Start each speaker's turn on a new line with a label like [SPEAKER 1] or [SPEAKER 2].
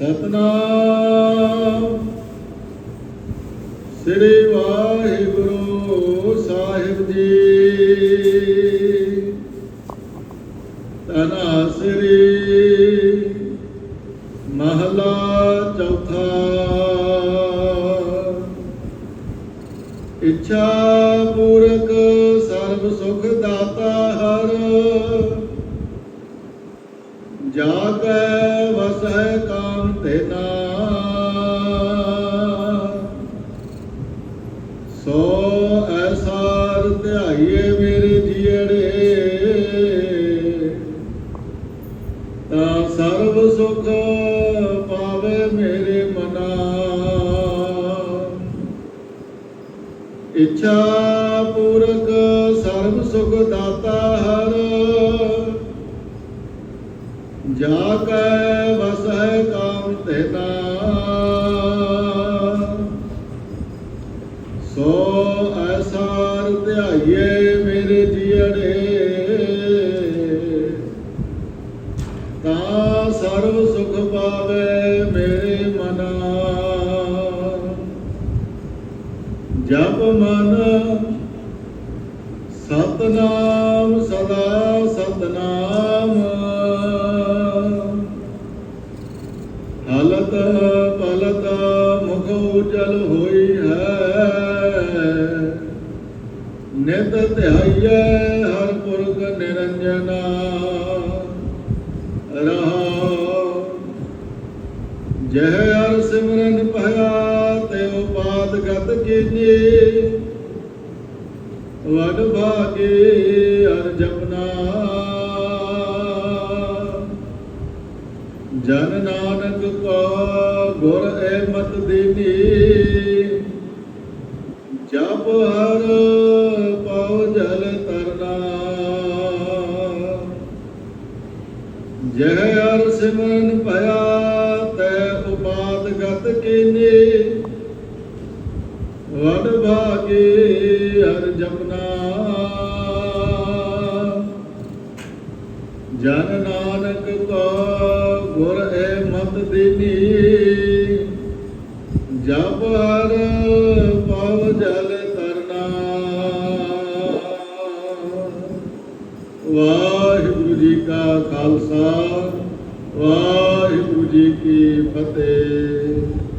[SPEAKER 1] ਸਤਨਾਮ। ਸ੍ਰੀ ਵਾਹਿਗੁਰੂ ਸਾਹਿਬ ਜੀ। ਤਨਾ ਸ੍ਰੀ ਮਹਲਾ ਚੌਥਾ। ਇੱਛਾ ਪੂਰਕ ਸਰਬ ਸੁਖ ਦਾਤਾ ਹਰ ਜਾ ਕੈ ਵਸੈ ਕਾਮ ਤੇ ਨਾ ਸੋ ਐਸਾਰ ਧਿਆਈਏ ਮੇਰੇ ਜੀੜੇ, ਤਾਂ ਸਰਬ ਸੁਖ ਪਾਵੇ ਮੇਰੇ ਮਨਾ। ਇੱਛਾ ਜਾ ਕੈ ਵਸੈ ਕਾਮ ਤੇ ਸੋ ਐਸਾਰ ਧਿਆਈਏ ਮੇਰੇ ਜੀੜੇ ਤਾਂ ਸਰਬ ਸੁਖ ਪਾਵੇ ਮੇਰੇ ਮਨਾ। ਜਪ ਮਨ ਸਤਨਾਮ ਮੁਖ ਉਜਲ ਹੋਈ ਹੈ। ਨਿਤ ਧਿਆਈਐ ਹਰ ਪੁਰਖ ਨਿਰੰਜਨਾ ਰਹਾ। ਜਹ ਹਰ ਸਿਮਰਨ ਭਇਆ, ਤੇ ਉਪਾਦ ਗਤ ਕੀਨੀ। ਵਡ ਭਾਗੇ ਹਰ ਜਪਨਾ। ਜਨ ਨਾਨਕ ਕੋ ਗੁਰ ਏ ਮਤ ਜਪ ਹਰ ਪਉ ਜਲ ਤਰਨਾ ਜਹ ਹਰ ਸਿਮਰਨ ਭਇਆ, ਤੈ ਉਪਾਦ ਗਤ ਕੀਨੀ। ਵਡ ਭਾਗੇ ਹਰ ਜਪਨਾ। ਜਨ ਨਾਨਕ ਕੋ ਗੁਰ ਏ ਦੀਨੀ ਜਪ ਪਵ ਜਲ ਤਰਨਾ ਵਾਹਿਗੁਰੂ ਜੀ ਕਾ ਖਾਲਸਾ ਵਾਹਿਗੁਰੂ ਜੀ ਕੀ ਫਤਿਹ।